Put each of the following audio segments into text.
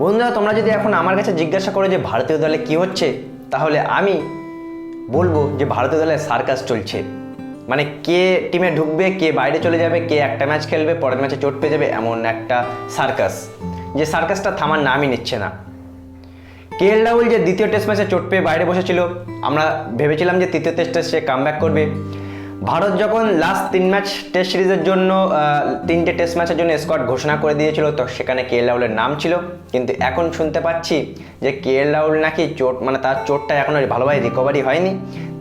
বন্ধুরা, তোমরা যদি এখন আমার কাছে জিজ্ঞাসা করো যে ভারতীয় দলে কি হচ্ছে, তাহলে আমি বলব যে ভারতীয় দলে সার্কাস চলছে। মানে কে টিমে ঢুকবে, কে বাইরে চলে যাবে, কে একটা ম্যাচ খেলবে, পরের ম্যাচে চোট পেয়ে যাবে, এমন একটা সার্কাস। যে সার্কাসটা থামার নামই নিচ্ছে না। কে এল রাহুল যে দ্বিতীয় টেস্ট ম্যাচে চোট পেয়ে বাইরে বসেছিল, আমরা ভেবেছিলাম যে তৃতীয় টেস্টে সে কামব্যাক করবে। ভারত যখন লাস্ট তিন ম্যাচ টেস্ট সিরিজের জন্য তিনটে টেস্ট ম্যাচের জন্য স্কোয়াড ঘোষণা করে দিয়েছিল, তো সেখানে কে এল রাহুলের নাম ছিল। কিন্তু এখন শুনতে পাচ্ছি যে কে এল রাহুল নাকি চোট মানে তার চোটটা এখনও ভালোভাবে রিকভারি হয়নি।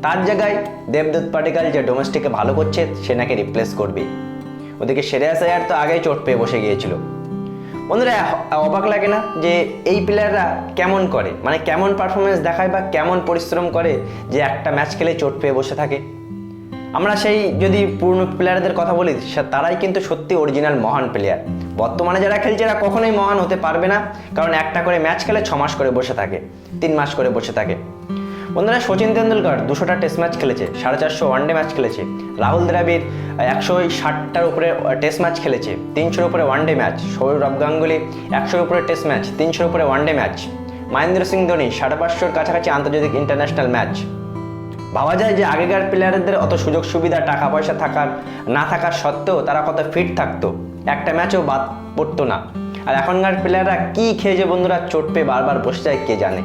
তার জায়গায় দেবদূত পাটিকাল যে ডোমেস্টিকে ভালো করছে, সে নাকি রিপ্লেস করবে ওদিকে শ্রেয়াস আয়ার তো আগেই চোট পেয়ে বসে গিয়েছিল। বন্ধুরা, অবাক লাগে না যে এই প্লেয়াররা কেমন করে? মানে কেমন পারফরমেন্স দেখায় বা কেমন পরিশ্রম করে যে একটা ম্যাচ খেলে চোট পেয়ে বসে থাকে? আমরা সেই যদি পূর্ণ প্লেয়ারদের কথা বলি তারাই কিন্তু সত্যি অরিজিনাল মহান প্লেয়ার বর্তমানে যারা খেলছে, এরা কখনোই মহান হতে পারবে না, কারণ একটা করে ম্যাচ খেলে ছ মাস করে বসে থাকে, তিন মাস করে বসে থাকে। বন্ধুরা, সচিন তেন্ডুলকর দুশোটা টেস্ট ম্যাচ খেলেছে, সাড়ে চারশো ওয়ানডে ম্যাচ খেলেছে। রাহুল দ্রাবিড় একশো ষাটটার উপরে টেস্ট ম্যাচ খেলেছে, তিনশোর উপরে ওয়ানডে ম্যাচ সৌরভ গাঙ্গুলি, একশোর উপরে টেস্ট ম্যাচ তিনশোর উপরে one day match Mahendra Singh Dhoni, সাড়ে পাঁচশোর কাছাকাছি আন্তর্জাতিক ইন্টারন্যাশনাল ম্যাচ ভাবা যায় যে আগেকার প্লেয়ারদের অত সুযোগ সুবিধা, টাকা পয়সা থাকার না থাকার সত্ত্বেও তারা কত ফিট থাকতো। একটা ম্যাচও বাদ পড়তো না। আর এখনকার প্লেয়াররা কি খেয়েছে বন্ধুরা চোট পেয়ে বারবার বসে যায়, কে জানে?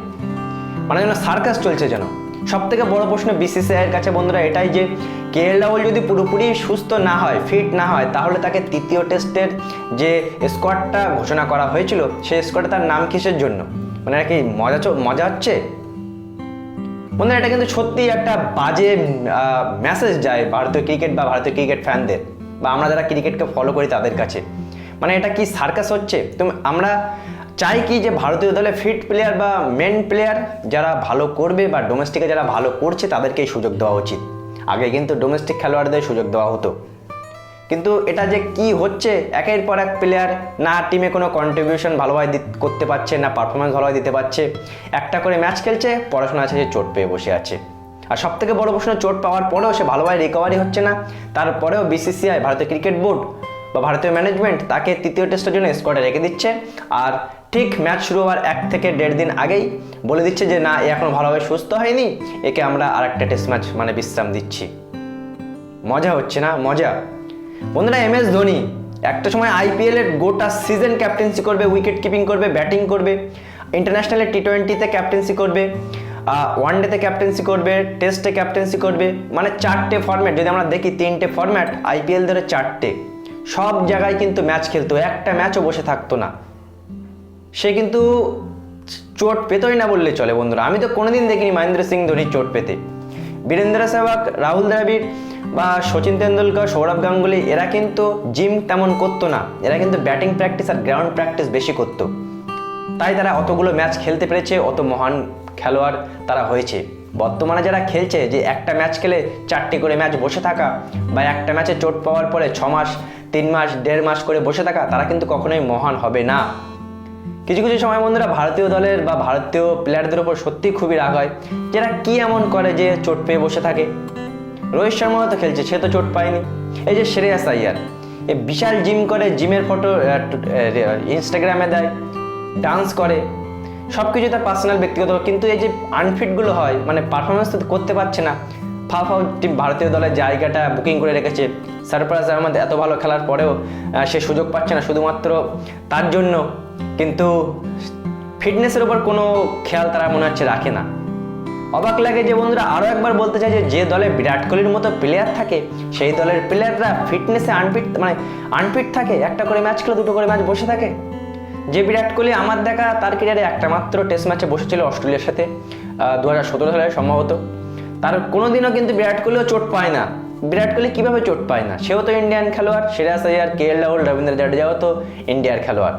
মানে যেন সার্কাস চলছে যেন। সব থেকে বড় প্রশ্ন বিসিসিআইয়ের কাছে বন্ধুরা এটাই যে কে এল রাহুল যদি পুরোপুরি সুস্থ না হয় ফিট না হয়, তাহলে তাকে তৃতীয় টেস্টের যে স্কোয়াডটা ঘোষণা করা হয়েছিল, সেই স্কোয়াডে তার নাম কিসের জন্য? মানে কি মজা মজা হচ্ছে? বন্ধুরা এটা কিন্তু সত্যিই একটা বাজে মেসেজ যায় ভারতীয় ক্রিকেট বা ভারতীয় ক্রিকেট ফ্যানদের বা আমরা যারা ক্রিকেটকে ফলো করি তাদের কাছে। মানে এটা কি সার্কাস হচ্ছে? তো আমরা চাই কি যে ভারতীয় দলে ফিট প্লেয়ার বা মেন প্লেয়ার যারা ভালো করবে বা ডোমেস্টিকে যারা ভালো করছে তাদেরকেই সুযোগ দেওয়া উচিত। আগে কিন্তু ডোমেস্টিক খেলোয়াড়দের সুযোগ দেওয়া হতো। কিন্তু এটা যে কি হচ্ছে, একের পর এক প্লেয়ার না টিমে কোনো কন্ট্রিবিউশন ভালোভাবে করতে পারছে, না পারফরমেন্স ভালোভাবে দিতে পারছে। একটা করে ম্যাচ খেলছে, পড়াশোনা আছে যে চোট পেয়ে বসে আছে। আর সব থেকে বড় প্রশ্ন, চোট পাওয়ার পরেও সে ভালোভাবে রিকভারি হচ্ছে না। তারপরেও বিসিসিআই ভারতীয় ক্রিকেট বোর্ড বা ভারতীয় ম্যানেজমেন্ট তাকে তৃতীয় টেস্টের জন্য স্কোয়াডে রেখে দিচ্ছে। আর ঠিক ম্যাচ শুরু হওয়ার এক থেকে দেড় দিন আগেই বলে দিচ্ছে যে, না, এ এখনও ভালোভাবে সুস্থ হয়নি। একে আমরা আর একটা টেস্ট ম্যাচ মানে বিশ্রাম দিচ্ছি। মজা হচ্ছে না? মজা? বন্ধুরা এম এস ধোনি, একটা সময় আইপিএল এর গোটা সিজন ক্যাপ্টেন্সি করবে উইকেট কিপিং করবে ব্যাটিং করবে ইন্টারন্যাশনালে টি টোয়েন্টিতে ক্যাপ্টেন্সি করবে ওয়ান ডেতে ক্যাপ্টেন্সি করবে টেস্টে ক্যাপ্টেন্সি করবে মানে চারটে ফরম্যাট যদি আমরা দেখি তিনটে ফরম্যাট আইপিএল ধরে চারটে। সব জায়গায় কিন্তু ম্যাচ খেলতো, একটা ম্যাচও বসে থাকতো না। সে কিন্তু চোট পেতই না বললে চলে বন্ধুরা। আমি তো কোনোদিন দেখিনি মহেন্দ্র সিং ধোনি চোট পেতে। বীরেন্দ্র সেহবাগ, রাহুল দ্রাবিড় বা সচিন তেন্ডুলকর, সৌরভ গাঙ্গুলি, এরা কিন্তু জিম তেমন করতো না। এরা কিন্তু ব্যাটিং প্র্যাকটিস আর গ্রাউন্ড প্র্যাকটিস বেশি করতো। তাই তারা অতগুলো ম্যাচ খেলতে পেরেছে, অত মহান খেলোয়াড় তারা হয়েছে। বর্তমানে যারা খেলছে, যে একটা ম্যাচ খেলে চারটি করে ম্যাচ বসে থাকা বা একটা ম্যাচে চোট পাওয়ার পরে ছ মাস, তিন মাস, দেড় মাস করে বসে থাকা, তারা কিন্তু কখনোই মহান হবে না। কিছু কিছু সময় বন্ধুরা ভারতীয় দলের বা ভারতীয় প্লেয়ারদের উপর সত্যি খুবই রাগ হয়, যারা কি এমন করে যে চোট পেয়ে বসে থাকে। রোহিত শর্মাও তো খেলছে, সে তো চোট পায়নি। এই যে শ্রেয়াস আইয়ার এ বিশাল জিম করে জিমের ফটো ইনস্টাগ্রামে দেয় ডান্স করে। সব কিছু তার পার্সোনাল ব্যক্তিগত। কিন্তু এই যে আনফিটগুলো হয় মানে পারফরমেন্স তো করতে পারছে না। ফাও ফাও টিম ভারতীয় দলের জায়গাটা বুকিং করে রেখেছে। সারপ্রাইজ আহমদ এত ভালো খেলার পরেও সে সুযোগ পাচ্ছে না। শুধুমাত্র তার জন্য কিন্তু ফিটনেসের উপর কোনো খেয়াল তারা মনে হচ্ছে রাখে না। অবাক লাগে যে বন্ধুরা আরও একবার বলতে চাই যে দলে বিরাট কোহলির মতো প্লেয়ার থাকে, সেই দলের প্লেয়াররা ফিটনেসে আনফিট মানে আনফিট থাকে, একটা করে ম্যাচ খেলে, দুটো করে ম্যাচ বসে থাকে। যে বিরাট কোহলি আমার দেখা, তার ক্যারিয়ারে একটা মাত্র টেস্ট ম্যাচে বসেছিল অস্ট্রেলিয়ার সাথে দু হাজার সতেরো সালে সম্ভবত। তার কোনোদিনও কিন্তু বিরাট কোহলিও চোট পায় না। বিরাট কোহলি কীভাবে চোট পায় না? সেও তো ইন্ডিয়ান খেলোয়াড় সিরাজ আয়ার কে এল রাহুল রবীন্দ্র জাডেজাও তো ইন্ডিয়ার খেলোয়াড়।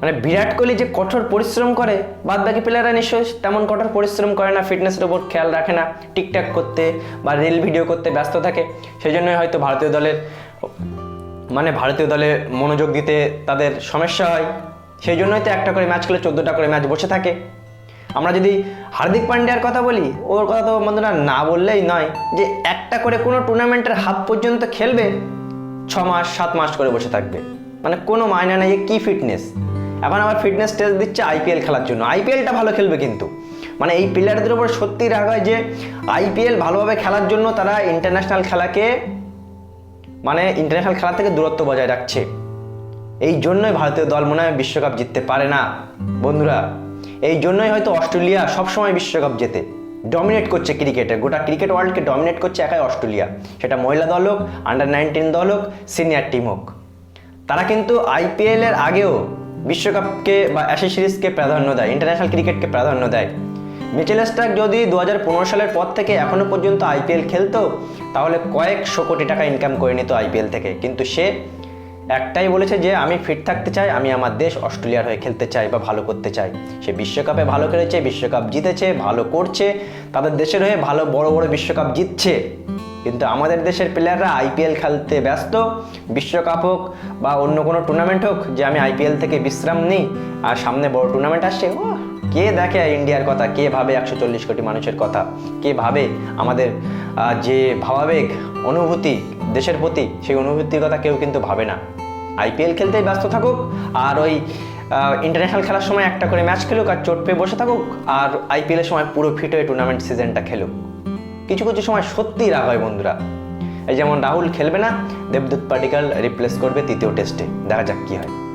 মানে বিরাট কোহলি যে কঠোর পরিশ্রম করে, বাদ বাকি প্লেয়াররা নিশ্চয়ই তেমন কঠোর পরিশ্রম করে না ফিটনেসের উপর খেয়াল রাখে না, টিকটাক করতে বা রিল ভিডিও করতে ব্যস্ত থাকে। সেই জন্যই হয়তো ভারতীয় দলের মানে ভারতীয় দলে মনোযোগ দিতে তাদের সমস্যা হয়। সেই জন্যই তো একটা করে ম্যাচ খেলে চোদ্দোটা করে ম্যাচ বসে থাকে। আমরা যদি হার্দিক পান্ডিয়ার কথা বলি, ওর কথা তো বন্ধুরা না বললেই নয়, যে একটা করে কোনো টুর্নামেন্টের হাফ পর্যন্ত খেলবে, ছ মাস, সাত মাস করে বসে থাকবে। মানে কোনো মায়না নেই কী ফিটনেস এখন আবার ফিটনেস টেস্ট দিচ্ছে আইপিএল খেলার জন্য। আইপিএলটা ভালো খেলবে কিন্তু। মানে এই প্লেয়ারদের উপর সত্যি রাগ হয় যে আইপিএল ভালোভাবে খেলার জন্য তারা ইন্টারন্যাশনাল খেলাকে মানে ইন্টারন্যাশনাল খেলা থেকে দূরত্ব বজায় রাখছে। এই জন্যই ভারতীয় দল মনে হয় বিশ্বকাপ জিততে পারে না। বন্ধুরা, এই জন্যই হয়তো অস্ট্রেলিয়া সবসময় বিশ্বকাপ জেতে। ডমিনেট করছে ক্রিকেটে গোটা ক্রিকেট ওয়ার্ল্ডকে ডমিনেট করছে একাই অস্ট্রেলিয়া। সেটা মহিলা দল হোক আন্ডার নাইনটিন দল হোক সিনিয়র টিম হোক। তারা কিন্তু আইপিএলের আগেও বিশ্বকাপকে বা অ্যাশি সিরিজকে প্রাধান্য দেয়, ইন্টারন্যাশনাল ক্রিকেটকে প্রাধান্য দেয়। মিচেল স্টার্ক যদি দু হাজার পনেরো সালের পর থেকে এখনও পর্যন্ত আইপিএল খেলতো, তাহলে কয়েকশো কোটি টাকা ইনকাম করে নিত আইপিএল থেকে। কিন্তু সে একটাই বলেছে যে, আমি ফিট থাকতে চাই, আমি আমার দেশ অস্ট্রেলিয়ার হয়ে খেলতে চাই বা ভালো করতে চাই। সে বিশ্বকাপে ভালো খেলেছে, বিশ্বকাপ জিতেছে, ভালো করছে, তাদের দেশের হয়ে ভালো বড় বড় বিশ্বকাপ জিতছে। কিন্তু আমাদের দেশের প্লেয়াররা আইপিএল খেলতে ব্যস্ত, বিশ্বকাপ হোক বা অন্য কোনো টুর্নামেন্ট হোক, যে আমি আইপিএল থেকে বিশ্রাম নিই আর সামনে বড় টুর্নামেন্ট আসছে ও কে দেখে ইন্ডিয়ার কথা, কে ভাবে একশো চল্লিশ কোটি মানুষের কথা, কে ভাবে আমাদের যে ভাবাবেগ, অনুভূতি, দেশের প্রতি, সেই অনুভূতির কথা কেউ কিন্তু ভাবে না। আইপিএল খেলতেই ব্যস্ত থাকুক আর ওই ইন্টারন্যাশনাল খেলার সময় একটা করে ম্যাচ খেলুক আর চোট পেয়ে বসে থাকুক আর আইপিএলের সময় পুরো ফিট হয়ে টুর্নামেন্ট সিজনটা খেলুক। কিছু কিছু সময় সত্যিই রাগ হয় বন্ধুরা। এই যেমন রাহুল খেলবে না, দেবদূত পার্টিকাল রিপ্লেস করবে তৃতীয় টেস্টে দেখা যাক কি হয়।